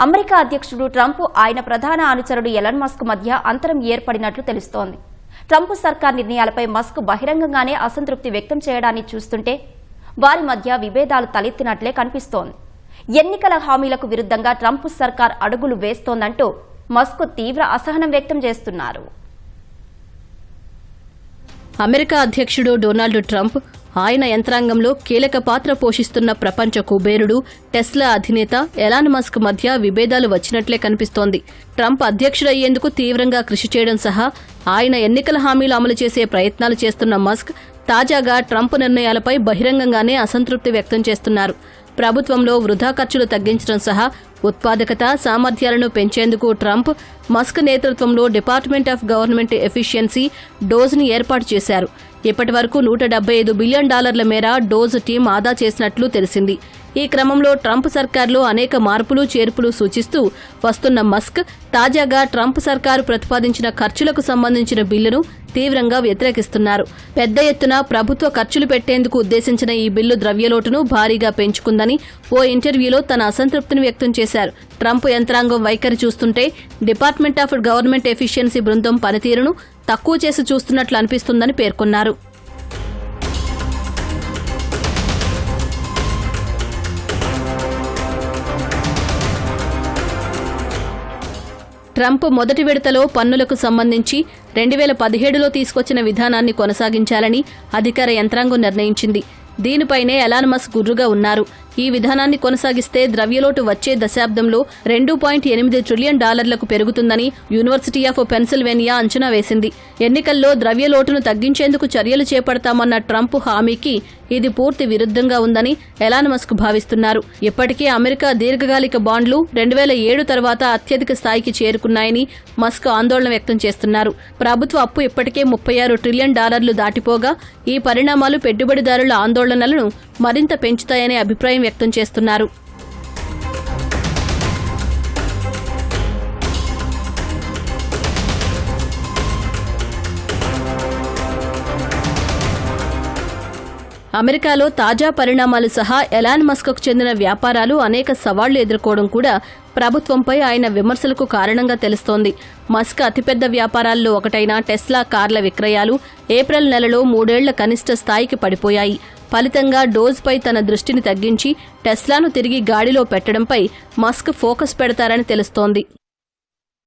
America అధ్యక్షుడు Trump ఆయన ప్రధాన అనుచరుడు ఎలన్ మస్క్ మధ్య అంతరం ఏర్పడినట్లు తెలుస్తోంది. ట్రంప్ సర్కార్ నిర్ణయాలపై మస్క్ బహిరంగంగానే అసంతృప్తి వ్యక్తం చేయడాన్ని చూస్తుంటే వారి మధ్య విభేదాలు తలెత్తినట్లే కనిపిస్తోంది. ఎన్నికల హామీలకు విరుద్ధంగా ట్రంప్ సర్కార్ అడుగులు వేస్తోందంటూ మస్క్ తీవ్ర అసహనం వ్యక్తం చేస్తున్నారు. అమెరికా అధ్యక్షుడు డొనాల్డ్ ట్రంప్ ఆయన యంత్రాంగంలో కీలక పాత్ర పోషిస్తున్న ప్రపంచ కుబేరుడు టెస్లా అధినేత ఎలాన్ మస్క్ మధ్య విభేదాలు వచ్చినట్లే కనిపిస్తోంది. ట్రంప్ అధ్యక్షుడయ్యేందుకు తీవ్రంగా కృషి చేయడం సహా ఆయన ఎన్నికల హామీలు అమలు చేసే ప్రయత్నాలు చేస్తున్న మస్క్ తాజాగా ట్రంప్ నిర్ణయాలపై బహిరంగంగానే అసంతృప్తి వ్యక్తం చేస్తున్నారు. ప్రభుత్వంలో వృధా ఖర్చులు తగ్గించడం సహా ఉత్పాదకత సామర్థ్యాలను పెంచేందుకు ట్రంప్ మస్క్ నేతృత్వంలో డిపార్ట్మెంట్ ఆఫ్ గవర్నమెంట్ ఎఫిషియన్సీ డోజ్ని ఏర్పాటు చేశారు. ఇప్పటి వరకు నూట డెబ్బై ఐదు బిలియన్ డాలర్ల మేర డోజ్ టీం ఆదా చేసినట్లు తెలిసింది. ఈ క్రమంలో ట్రంప్ సర్కార్లో అనేక మార్పులు చేర్పులు సూచిస్తూ వస్తున్న మస్క్ తాజాగా ట్రంప్ సర్కారు ప్రతిపాదించిన ఖర్చులకు సంబంధించిన బిల్లును తీవ్రంగా వ్యతిరేకిస్తున్నారు. పెద్ద ఎత్తున ప్రభుత్వ ఖర్చులు పెట్టేందుకు ఉద్దేశించిన ఈ బిల్లు ద్రవ్యలోటును భారీగా పెంచుకుందని ఓ ఇంటర్వ్యూలో తన అసంతృప్తిని వ్యక్తం చేశారు. ట్రంప్ యంత్రాంగం వైఖరి చూస్తుంటే డిపార్ట్మెంట్ ఆఫ్ గవర్నమెంట్ ఎఫిషియన్సీ బృందం పనితీరును తక్కువ చేసి చూస్తున్నట్లు అనిపిస్తుందని పేర్కొన్నారు. ట్రంప్ మొదటి విడతలో పన్నులకు సంబంధించి రెండు వేల పదిహేడులో తీసుకొచ్చిన విధానాన్ని కొనసాగించాలని అధికార యంత్రాంగం నిర్ణయించింది. దీనిపైనే ఎలాన్ గుర్రుగా ఉన్నారు. ఈ విధానాన్ని కొనసాగిస్తే ద్రవ్యలోటు వచ్చే దశాబ్దంలో రెండు పాయింట్ ఎనిమిది ట్రిలియన్ డాలర్లకు పెరుగుతుందని యూనివర్సిటీ ఆఫ్ పెన్సిల్వేనియా అంచనా వేసింది. ఎన్నికల్లో ద్రవ్యలోటును తగ్గించేందుకు చర్యలు చేపడతామన్న ట్రంప్ హామీకి ఇది పూర్తి విరుద్ధంగా ఉందని ఎలాన్ మస్క్ భావిస్తున్నారు. ఇప్పటికే అమెరికా దీర్ఘకాలిక బాండ్లు రెండు వేల ఏడు తర్వాత అత్యధిక స్థాయికి చేరుకున్నాయని మస్క్ ఆందోళన వ్యక్తం చేస్తున్నారు. ప్రభుత్వ అప్పు ఇప్పటికే ముప్పై ఆరు ట్రిలియన్ డాలర్లు దాటిపోగా ఈ పరిణామాలు పెట్టుబడిదారుల ఆందోళన ఆందోళనలను మరింత పెంచుతాయనే అభిప్రాయం వ్యక్తం చేస్తున్నారు. అమెరికాలో తాజా పరిణామాలు సహా ఎలాన్ మస్క్కు చెందిన వ్యాపారాలు అనేక సవాళ్ళు ఎదుర్కోవడం కూడా ప్రభుత్వంపై ఆయన విమర్శలకు కారణంగా తెలుస్తోంది. మస్క్ అతిపెద్ద వ్యాపారాల్లో ఒకటైన టెస్లా కార్ల విక్రయాలు ఏప్రిల్ నెలలో మూడేళ్ళ కనిష్ట స్థాయికి పడిపోయాయి. ఫలితంగా డోజ్పై తన దృష్టిని తగ్గించి టెస్లాను తిరిగి గాడిలో పెట్టడంపై మస్క్ ఫోకస్ పెడతారని తెలుస్తోంది.